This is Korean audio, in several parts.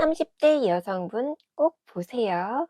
30대 여성분 꼭 보세요.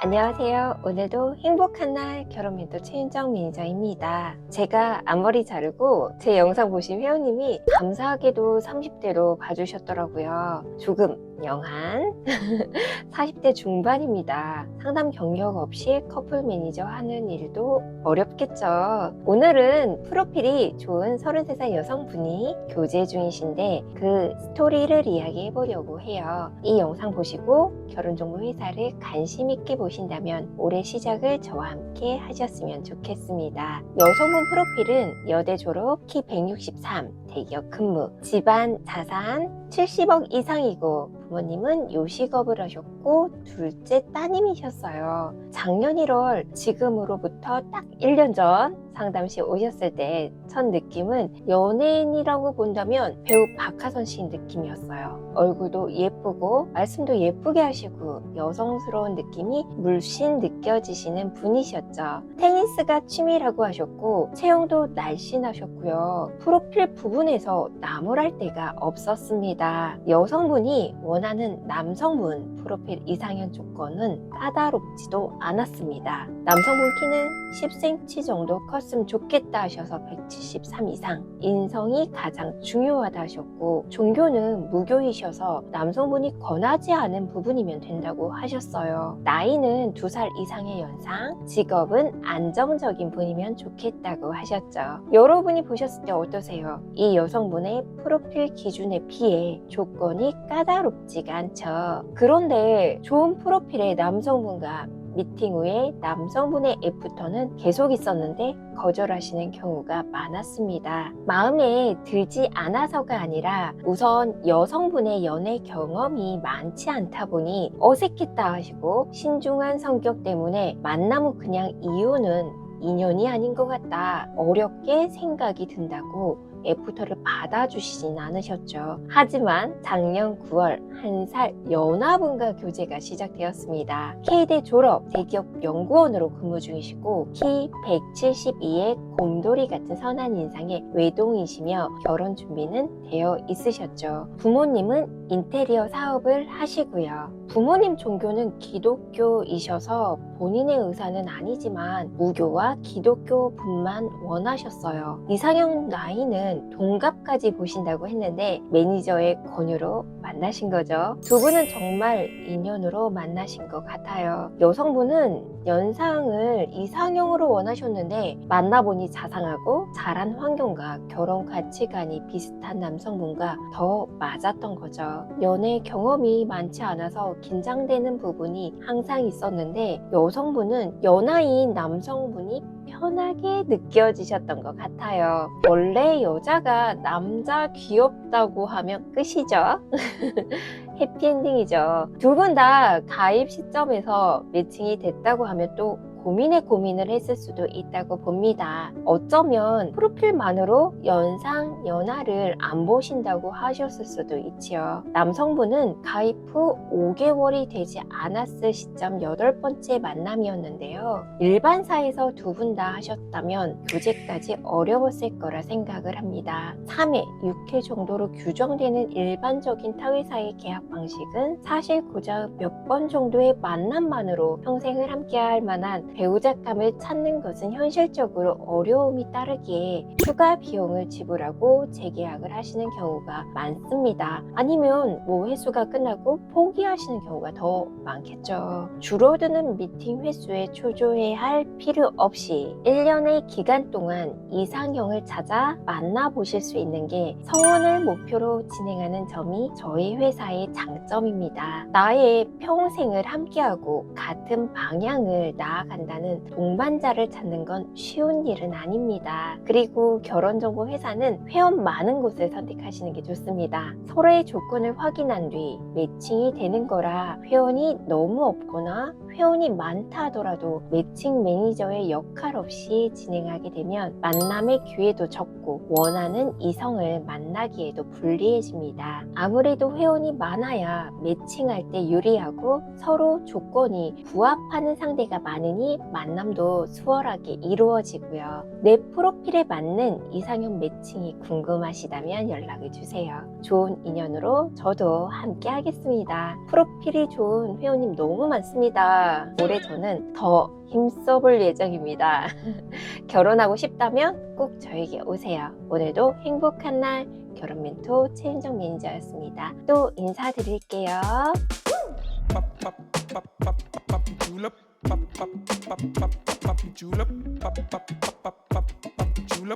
안녕하세요. 오늘도 행복한 날 결혼 멘토 최윤정 매니저입니다. 제가 앞머리 자르고 제 영상 보신 회원님이 감사하게도 30대로 봐주셨더라고요. 조금 영한 40대 중반입니다. 상담 경력 없이 커플 매니저 하는 일도 어렵겠죠. 오늘은 프로필이 좋은 33살 여성분이 교제 중이신데 그 스토리를 이야기해 보려고 해요. 이 영상 보시고 결혼정보 회사를 관심 있게 보 신다면 올해 시작을 저와 함께 하셨으면 좋겠습니다. 여성분 프로필은 여대 졸업, 키 163, 대기업 근무, 집안 자산 70억 이상이고 부모님은 요식업을 하셨고 둘째 따님이셨어요. 작년 1월 지금으로부터 딱 1년 전 상담시 오셨을 때 첫 느낌은 연예인이라고 본다면 배우 박하선 씨 느낌이었어요. 얼굴도 예쁘고 말씀도 예쁘게 하시고 여성스러운 느낌이 물씬 느껴지시는 분이셨죠. 테니스가 취미라고 하셨고 체형도 날씬하셨고요. 프로필 부분에서 나무랄 데가 없었습니다. 여성분이 원하는 남성분 프로필 이상형 조건은 까다롭지도 않았습니다. 남성분 키는 10cm 정도 컸으면 좋겠다 하셔서 173 이상 인성이 가장 중요하다 하셨고 종교는 무교이셔서 남성분이 권하지 않은 부분이면 된다고 하셨어요. 나이는 2살 이상의 연상, 직업은 안정적인 분이면 좋겠다고 하셨죠. 여러분이 보셨을 때 어떠세요? 이 여성분의 프로필 기준에 비해 조건이 까다롭지가 않죠. 그런데 좋은 프로필의 남성분과 미팅 후에 남성분의 애프터는 계속 있었는데 거절하시는 경우가 많았습니다. 마음에 들지 않아서가 아니라 우선 여성분의 연애 경험이 많지 않다 보니 어색했다 하시고 신중한 성격 때문에 만남 후 그냥 이유는 인연이 아닌 것 같다. 어렵게 생각이 든다고 애프터를 받아주시진 않으셨죠. 하지만 작년 9월 한 살 연하분과 교제가 시작되었습니다. K대 졸업 대기업 연구원으로 근무 중이시고 키 172에 곰돌이 같은 선한 인상의 외동이시며 결혼 준비는 되어 있으셨죠. 부모님은 인테리어 사업을 하시고요. 부모님 종교는 기독교이셔서 본인의 의사는 아니지만 무교와 기독교분만 원하셨어요. 이상형 나이는 동갑까지 보신다고 했는데 매니저의 권유로 만나신 거죠. 두 분은 정말 인연으로 만나신 것 같아요. 여성분은 연상을 이상형으로 원하셨는데 만나보니 자상하고 잘한 환경과 결혼 가치관이 비슷한 남성분과 더 맞았던 거죠. 연애 경험이 많지 않아서 긴장되는 부분이 항상 있었는데 여 성분은 연하인 남성분이 편하게 느껴지셨던 것 같아요. 원래 여자가 남자 귀엽다고 하면 끝이죠. 해피엔딩이죠. 두 분 다 가입 시점에서 매칭이 됐다고 하면 또 고민에 고민을 했을 수도 있다고 봅니다. 어쩌면 프로필만으로 연상, 연하를 안 보신다고 하셨을 수도 있지요. 남성분은 가입 후 5개월이 되지 않았을 시점 여덟 번째 만남이었는데요. 일반사에서 두 분 다 하셨다면 교제까지 어려웠을 거라 생각을 합니다. 3회, 6회 정도로 규정되는 일반적인 타회사의 계약 방식은 사실 고작 몇 번 정도의 만남만으로 평생을 함께할 만한 배우자감을 찾는 것은 현실적으로 어려움이 따르기에 추가 비용을 지불하고 재계약을 하시는 경우가 많습니다. 아니면 뭐 횟수가 끝나고 포기하시는 경우가 더 많겠죠. 줄어드는 미팅 횟수에 초조해 할 필요 없이 1년의 기간 동안 이상형을 찾아 만나보실 수 있는 게 성원을 목표로 진행하는 점이 저희 회사의 장점입니다. 나의 평생을 함께하고 같은 방향을 나아간다 는 동반자를 찾는 건 쉬운 일은 아닙니다. 그리고 결혼정보 회사는 회원 많은 곳을 선택하시는 게 좋습니다. 서로의 조건을 확인한 뒤 매칭이 되는 거라 회원이 너무 없거나 회원이 많다 하더라도 매칭 매니저의 역할 없이 진행하게 되면 만남의 기회도 적고 원하는 이성을 만나기에도 불리해집니다. 아무래도 회원이 많아야 매칭할 때 유리하고 서로 조건이 부합하는 상대가 많으니 만남도 수월하게 이루어지고요. 내 프로필에 맞는 이상형 매칭이 궁금하시다면 연락을 주세요. 좋은 인연으로 저도 함께 하겠습니다. 프로필이 좋은 회원님 너무 많습니다. 올해 저는 더 힘써볼 예정입니다. 결혼하고 싶다면 꼭 저에게 오세요. 오늘도 행복한 날 결혼 멘토 최은정 매니저였습니다. 또 인사드릴게요. Pop, pop, pop, pop, pop, pop, pop, pop, pop, pop. pap